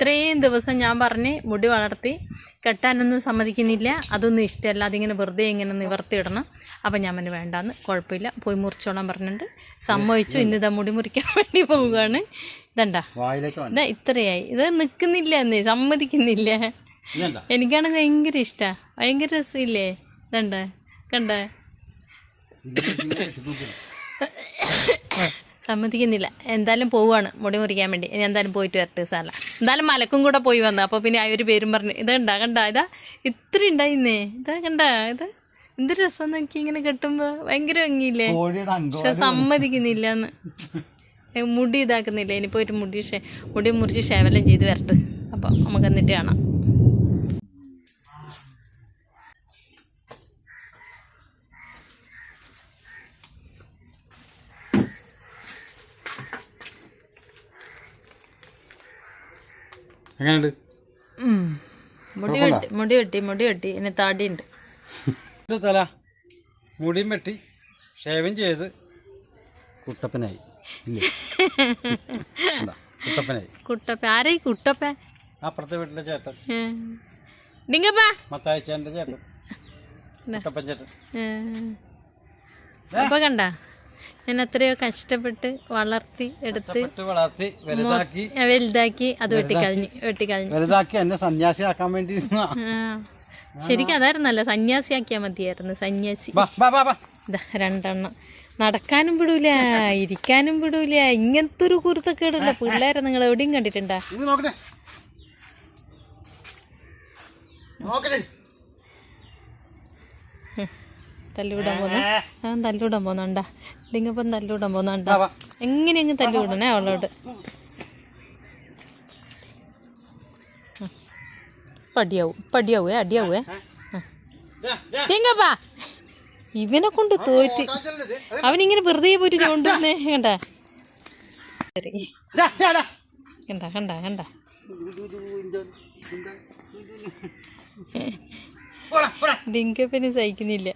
ഇത്രയും ദിവസം ഞാൻ പറഞ്ഞ് മുടി വളർത്തി കെട്ടാനൊന്നും സമ്മതിക്കുന്നില്ല അതൊന്നും ഇഷ്ടമല്ല അതിങ്ങനെ വെറുതെ ഇങ്ങനെ നിവർത്തിയിടണം അപ്പം ഞാൻ പറഞ്ഞു വേണ്ടാന്ന് കുഴപ്പമില്ല പോയി മുറിച്ചോളാൻ പറഞ്ഞിട്ടുണ്ട് സമ്മതിച്ചു ഇന്ന് ഇതാ മുടി മുറിക്കാൻ വേണ്ടി പോവുകയാണ് ഇതണ്ടാ ഇതാ ഇത്രയായി ഇത് നിൽക്കുന്നില്ല എന്നേ സമ്മതിക്കുന്നില്ല എനിക്കാണ് ഭയങ്കര ഇഷ്ടമാണ് ഭയങ്കര രസമില്ലേ ഇതണ്ട കണ്ട സമ്മതിക്കുന്നില്ല. എന്തായാലും പോവാണ്. മുടി മുറിക്കാൻ വേണ്ടി. ഇനി എന്തായാലും പോയിട്ട് വരട്ടെ സാറല്ല എന്തായാലും മലക്കും കൂടെ പോയി വന്നു. അപ്പോൾ പിന്നെ ആ ഒരു പേരും പറഞ്ഞു ഇത് കണ്ട കണ്ട ഇതാ ഇത്ര ഉണ്ടായിന്നേ ഇതാ കണ്ട ഇത് എന്ത് രസം നോക്കി ഇങ്ങനെ കെട്ടുമ്പോൾ ഭയങ്കര ഭംഗിയില്ലേ? പക്ഷെ സമ്മതിക്കുന്നില്ല എന്ന് മുടി ഇതാക്കുന്നില്ല? ഇനി പോയിട്ട് മുടി മുടി മുറിച്ച് ഷേവലം ചെയ്ത് വരട്ടെ. അപ്പോൾ നമുക്ക് എന്നിട്ട് കാണാം. എങ്ങനെയുണ്ട്? മുടി വെട്ടി മുടി വെട്ടി മുടി വെട്ടി ഇനി താടിയുണ്ട്. തല. മുടിയും വെട്ടി. ഷേവിങ് ചെയ്ത് കുട്ടപ്പനായി? കുട്ടപ്പനായി. കുട്ടപ്പ ആരായി കുട്ടപ്പ അപ്പുറത്തെ വീട്ടിലെ ചേട്ടൻ. ഡിങ്കപ്പ. മത്തായച്ചേന്റെ ചേട്ടൻ. ദാ. കുട്ടപ്പൻ ചേട്ടൻ. കണ്ട? ഞാൻ എത്രയോ കഷ്ടപ്പെട്ട് വളർത്തി എടുത്ത് വളർത്തി വലുതാക്കി. വലുതാക്കി അത് വെട്ടിക്കളഞ്ഞു വെട്ടിക്കളഞ്ഞു വലുതാക്കി എന്നെ സന്യാസിയാക്കാൻ വേണ്ടി ശരിക്കും അതായിരുന്നല്ലോ സന്യാസിയാക്കിയാ മതിയായിരുന്നു സന്യാസി. രണ്ടെണ്ണം. നടക്കാനും വിടൂല ഇരിക്കാനും വിടൂല ഇങ്ങനത്തെ ഒരു കുരുത്തക്കേടുള്ള പിള്ളേരെ നിങ്ങൾ എവിടെയും കണ്ടിട്ടുണ്ടാ? തല്ലുവിടാൻ പോന്ന തല്ലുവിടാൻ പോന്നുണ്ടാ ലിംഗപ്പം തല്ലുവിടാൻ വാ. എങ്ങനെയെങ്കിലും തല്ലുവിടണേ അവളോട്? പടിയാവും ഇപ്പൊ അടിയാവും ഇപ്പൊ അടിയാവേ അടിയാവേ. ലിംഗപ്പാ ഇവനെ കൊണ്ട് തോറ്റ്. അവനിങ്ങനെ വെറുതെ പോയിട്ട് കൊണ്ടുവന്നേ കണ്ട. കണ്ട കണ്ട കണ്ട. ലിംഗപ്പന് സഹിക്കുന്നില്ല.